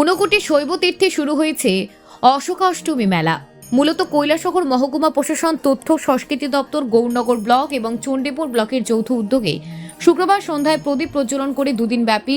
ঊনকোটি শৈব তীর্থে শুরু হয়েছে অশোকাষ্টমী মেলা। মূলত কৈলাসহর মহকুমা প্রশাসন, তথ্য সংস্কৃতি দপ্তর, গৌরনগর ব্লক এবং চণ্ডীপুর ব্লকের যৌথ উদ্যোগে শুক্রবার সন্ধ্যায় প্রদীপ প্রজ্বলন করে দুদিন ব্যাপী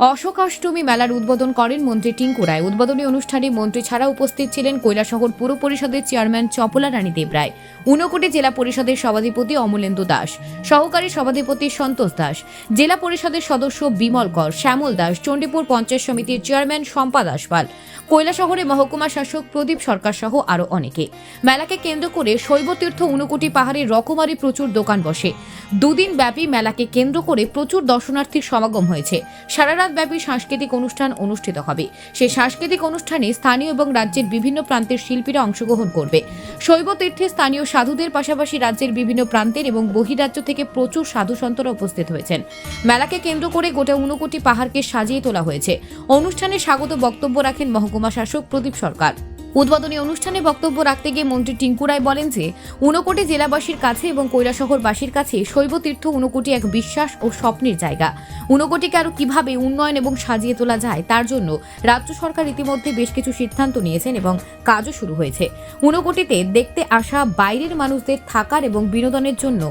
অশোকাষ্টমী মেলার উদ্বোধন করেন মন্ত্রী টিঙ্কু রায়। উদ্বোধনী অনুষ্ঠানে মন্ত্রী ছাড়া উপস্থিত ছিলেন কৈলাসহর পুর পরিষদের চেয়ারম্যান চপলা রানী দেবরায় উনকোটি জেলা পরিষদের সভাধিপতি অমলেন্দু দাস, সহকারী সভাধিপতি সন্তোষ দাস, জেলা পরিষদের সদস্য বিমল কর, শ্যামল দাস, চণ্ডীপুর পঞ্চায়েত সমিতির চেয়ারম্যান শম্পা দাসপাল কৈলাসহরে মহকুমা শাসক প্রদীপ সরকার সহ আরও অনেকে। মেলাকে কেন্দ্র করে শৈবতীর্থ ঊনকোটি পাহাড়ে রকমারি প্রচুর দোকান বসে। দুদিন ব্যাপী মেলাকে কেন্দ্র করে প্রচুর দর্শনার্থীর সমাগম হয়েছে। সারা রাত ব্যাপী সাংস্কৃতিক অনুষ্ঠান অনুষ্ঠিত হবে। সেই সাংস্কৃতিক অনুষ্ঠানে স্থানীয় এবং রাজ্যের বিভিন্ন প্রান্তের শিল্পীরা অংশগ্রহণ করবে। শৈব তীর্থে স্থানীয় সাধুদের পাশাপাশি রাজ্যের বিভিন্ন প্রান্তের এবং বহিরাজ্য থেকে প্রচুর সাধু সন্তরা উপস্থিত হয়েছেন। মেলাকে কেন্দ্র করে গোটা ঊনকোটি পাহাড়কে সাজিয়ে তোলা হয়েছে। অনুষ্ঠানে স্বাগত বক্তব্য রাখেন মহকুমা শাসক প্রদীপ সরকার। উদ্বোধনী অনুষ্ঠানে বক্তব্য রাখতে গিয়ে মন্ত্রী টিঙ্কু রায় বলেন যে, ঊনকোটি জেলাবাসীর কাছে এবং কৈলাসহরবাসীর কাছে শৈব তীর্থ ঊনকোটি এক বিশ্বাস ও স্বপ্নের জায়গা। ঊনকোটিকে আরও কীভাবে উন্নয়ন এবং সাজিয়ে তোলা যায় তার জন্য রাজ্য সরকার ইতিমধ্যে বেশ কিছু সিদ্ধান্ত নিয়েছেন এবং কাজও শুরু হয়েছে। ঊনকোটিতে দেখতে আসা বাইরের মানুষদের থাকার এবং বিনোদনের জন্য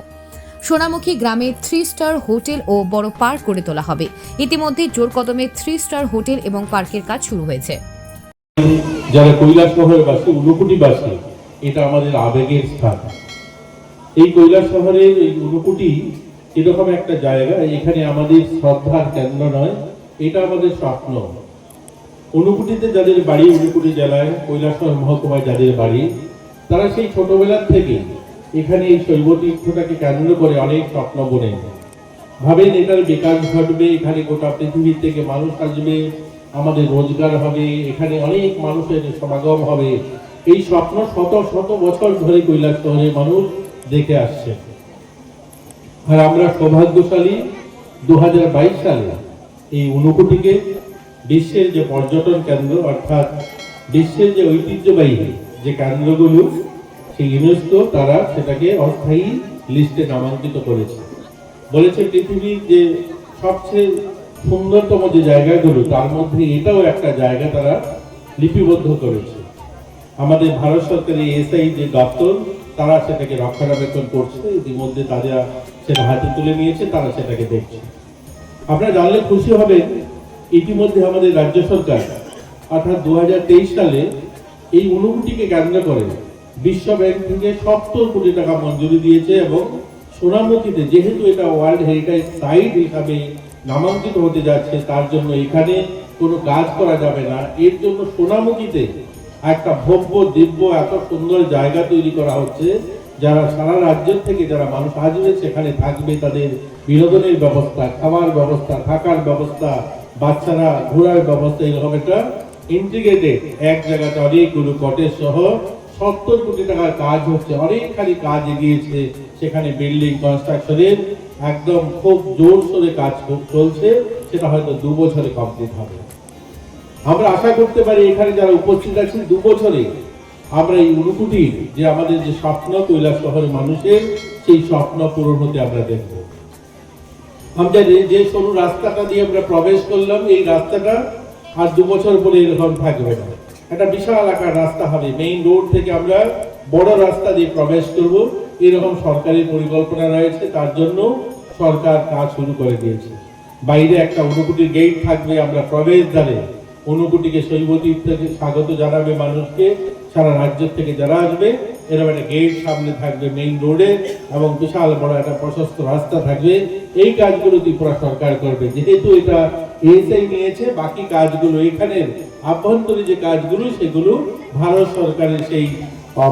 সোনামুখী গ্রামে থ্রি স্টার হোটেল ও বড় পার্ক গড়ে তোলা হবে। ইতিমধ্যে জোর কদমে থ্রি স্টার হোটেল এবং পার্কের কাজ শুরু হয়েছে। যারা কৈলাস শহরের বাসী ঊনকুটি বাসী এটা আমাদের আবেগের স্থান। এই কৈলাস শহরের এই ঊনকুটি এরকম একটা জায়গা, এখানে আমাদের শ্রদ্ধার কেন্দ্র নয়, এটা আমাদের স্বপ্ন। ঊনকুটিতে যাদের বাড়ি ঊনকুটি জেলায় কৈলাসহর মহকুমায় যাদের বাড়ি, তারা সেই ছোটবেলার থেকে এখানে এই শৈব তীর্থটাকে কেন্দ্র করে অনেক স্বপ্ন বোনেন। ভাবেন এটার বিকাশ ঘটবে, এখানে গোটা পৃথিবীর থেকে মানুষ আসবে আমাদের রোজগার হবে, এখানে অনেক মানুষের সমাগম হবে। এই স্বপ্ন শত শত বছর ধরে কৈলাস শহরের মানুষ দেখে আসছে। আর আমরা সৌভাগ্যশালী দু হাজার বাইশ সালে এই ঊনকোটিকে বিশ্বের যে পর্যটন কেন্দ্র, অর্থাৎ বিশ্বের যে ঐতিহ্যবাহী যে কেন্দ্রগুলো, সেই ইউনেস্কো তারা সেটাকে অস্থায়ী লিস্টে নামাঙ্কিত করেছে। বলেছে পৃথিবীর যে সবচেয়ে সুন্দরতম যে জায়গাগুলো, তার মধ্যে এটাও একটা জায়গা তারা লিপিবদ্ধ করেছে। আমাদের ভারত সরকারের এসআই যে দপ্তর, তারা সেটাকে রক্ষণাবেক্ষণ করছে, ইতিমধ্যে তারা সেটা হাতে তুলে নিয়েছে, তারা সেটাকে দেখছে। আপনারা জানলে খুশি হবেন, ইতিমধ্যে আমাদের রাজ্য সরকার অর্থাৎ দু হাজার তেইশ সালে এই অনুভূতিকে কেন্দ্র করে বিশ্ব ব্যাংক থেকে সত্তর কোটি টাকা মঞ্জুরি দিয়েছে এবং সোনামুখীতে যেহেতু এটা ওয়ার্ল্ড হেরিটেজ সাইট হিসাবে নামাঙ্কিত হতে যাচ্ছে, তার জন্য এখানে কোনো কাজ করা যাবে না। এর জন্য সোনামুখীতে একটা ভব্য দিব্য, এত সুন্দর জায়গা তৈরি করা হচ্ছে, যারা সারা রাজ্যের থেকে যারা মানুষ আসবে সেখানে থাকবে, তাদের বিনোদনের ব্যবস্থা, খাওয়ার ব্যবস্থা, থাকার ব্যবস্থা, বাচ্চারা ঘোরার ব্যবস্থা, এরকম একটা ইন্টিগ্রেটেড এক জায়গাতে অনেকগুলো কটেজ সহ সত্তর কোটি টাকার কাজ হচ্ছে, অনেকখানি কাজ এগিয়েছে, সেখানে বিল্ডিং কনস্ট্রাকশনের একদম খুব জোর সোরে কাজ চলছে, সেটা হয়তো দু বছরে কমপ্লিট হবে। আমরা আশা করতে পারি এখানে যারা উপস্থিত আছেন, দু বছরে আমরা এই অনুকুটির যে আমাদের যে স্বপ্ন কৈলাস শহরের মানুষের, সেই স্বপ্ন পূরণ হতে আমরা দেখব। আমরা যে সরু রাস্তাটা দিয়ে আমরা প্রবেশ করলাম, এই রাস্তাটা আর দু বছর পরে এরকম থাকবে না। একটা বিশাল আকার রাস্তা হবে। মেইন রোড থেকে আমরা বড় রাস্তা দিয়ে প্রবেশ করব। এরকম সরকারি পরিকল্পনা রয়েছে, তার জন্য সরকার কাজ শুরু করে দিয়েছে। বাইরে একটা অনুকুটির গেট থাকবে, আমরা প্রবেশ দ্বারে অনুকুটিকে শৈবতীর থেকে স্বাগত জানাবে মানুষকে, সারা রাজ্য থেকে যারা আসবে, এরকম একটা গেট সামনে থাকবে মেইন রোডে এবং বিশাল বড় একটা প্রশস্ত রাস্তা থাকবে। এই কাজগুলো ত্রিপুরা সরকার করবে। যেহেতু এটা এসআই নিয়েছে, বাকি কাজগুলো এখানের আভ্যন্তরীণ যে কাজগুলো, সেগুলো ভারত সরকারের সেই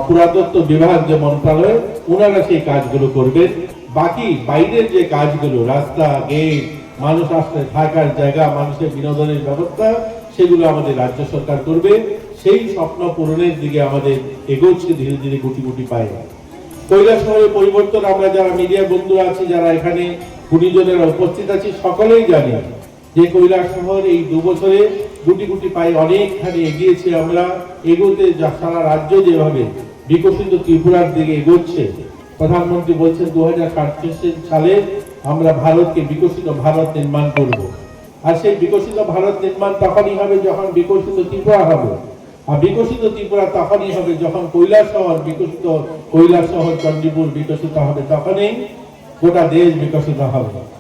পুরাতত্ত্ব বিভাগ যে মন্ত্রণালয় ওনারা সেই কাজগুলো করবেন বাকি বাইরের যে কাজগুলো, রাস্তা গেট মানুষ আসতে থাকার জায়গা, মানুষের বিনোদনের ব্যবস্থা, সেগুলো আমাদের রাজ্য সরকার করবে। সেই স্বপ্ন পূরণের দিকে আমাদের এগোচ্ছে ধীরে ধীরে গুটি গুটি পায়। শহরের পরিবর্তন, আমরা যারা মিডিয়া বন্ধু আছি, যারা এখানে গুণীজনেরা উপস্থিত আছি, সকলেই জানি যে শহর এই দু বছরে গুটি গুটি পাই অনেকখানি এগিয়েছে আমরা। এগোতে সারা রাজ্য যেভাবে বিকশিত ত্রিপুরার দিকে এগোচ্ছে প্রধানমন্ত্রী বলছেন দু সালে আমরা ভারতকে বিকশিত ভারত নির্মাণ করব। আর সেই বিকশিত ভারত নির্মাণ তখনই হবে যখন বিকশিত ত্রিপুরা হবে। আর বিকশিত ত্রিপুরা তখনই হবে যখন কৈলাস শহর বিকশিত, কৈলাস শহর চণ্ডীপুর বিকশিত হবে তখনই গোটা দেশ বিকশিত হবে।